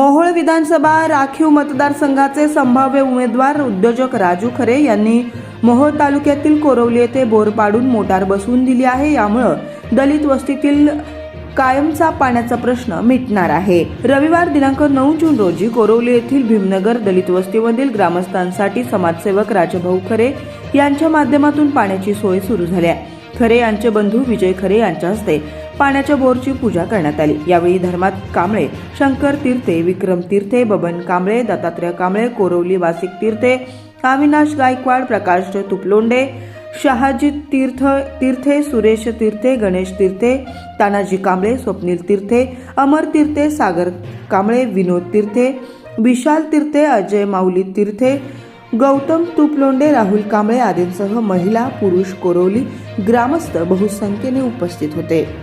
मोहोळ विधानसभा राखीव मतदारसंघाचे संभाव्य उमेदवार उद्योजक राजू खरे यांनी मोहोळ तालुक्यातील कोरवली येथे बोर पाडून मोटार बसवून दिली आहे. यामुळं दलित वस्तीतील कायमचा पाण्याचा प्रश्न मिटणार आहे. रविवार दिनांक नऊ जून रोजी कोरवली येथील भीमनगर दलित वस्तीमधील ग्रामस्थांसाठी समाजसेवक राजभाऊ खरे यांच्या माध्यमातून पाण्याची सोय सुरू झाली आहे. खरे यांचे बंधू विजय खरे यांच्या हस्ते पाण्याच्या बोरची पूजा करण्यात आली. यावेळी धर्मात कांबळे शंकर तीर्थे विक्रम तीर्थे बबन कांबळे दत्तात्रय कांबळे कोरवली वासिक तीर्थे अविनाश गायकवाड प्रकाश तुपलोंडे शहाजी तीर्थ तीर्थे सुरेश तीर्थे गणेश तीर्थे तानाजी कांबळे स्वप्नील तीर्थे अमर तीर्थे सागर कांबळे विनोद तीर्थे विशाल तीर्थे अजय माऊली तीर्थे गौतम तुपलोंडे राहुल कांबळे आदींसह महिला पुरुष कोरोली ग्रामस्थ बहुसंख्येने उपस्थित होते.